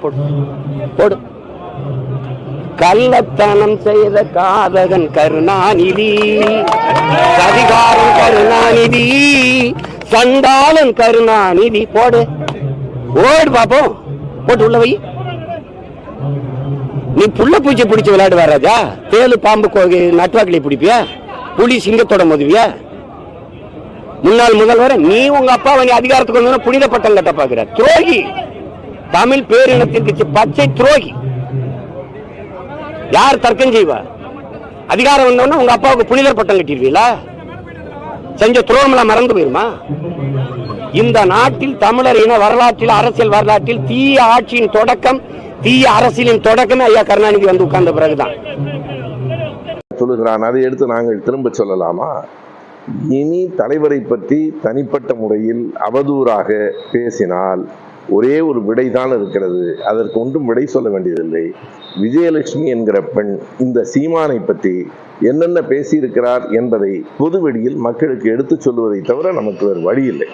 போடு. கள்ளத்தனம் செய்த காதகன் கருணாநிதி அதிகாரம் கருணாநிதி சண்டாளன் கருணாநிதி. போடு. ஓடு பாப்போம். போட்டு உள்ள வை. நீ புள்ள பூச்சி பிடிச்சு விளையாடுவா ராஜா. தேலு பாம்பு கோ- பிடிப்பியா? புலி சிங்கத்தோட மதுவியா? முன்னாள் முதல்வர் நீ உங்க அப்பா நீ அதிகாரத்துக்கு வந்து புனித பட்டம் கட்ட பாக்குற துரோகி. தமிழ் பேரினத்திற்கு பச்சை துரோகி. யார் தர்க்கம் செய்வா? அதிகாரம் வந்தவொடனே உங்க அப்பாவுக்கு புனிதர் பட்டம் கட்டிடுவீங்களா செஞ்ச துரோகம்லாம் மறந்து போயிருமா? இந்த நாட்டில் தமிழர் இன வரலாற்றில் அரசியல் வரலாற்றில் தீய ஆட்சியின் தொடக்கம் தீய அரசியலின் தொடக்கமே ஐயா கருணாநிதி வந்து உட்கார்ந்த பிறகுதான். சொல்லுகிறான். அதை எடுத்து நாங்கள் திரும்ப சொல்லலாமா? இனி தலைவரை பற்றி தனிப்பட்ட முறையில் அவதூறாக பேசினால் ஒரே ஒரு விடைதான் இருக்கிறது. அதற்கு ஒன்றும் விடை சொல்ல வேண்டியதில்லை. விஜயலட்சுமி என்கிற பெண் இந்த சீமானை பற்றி என்னென்ன பேசியிருக்கிறார் என்பதை பொதுவெளியில் மக்களுக்கு எடுத்துச் சொல்வதை தவிர நமக்கு வேறு வழி இல்லை.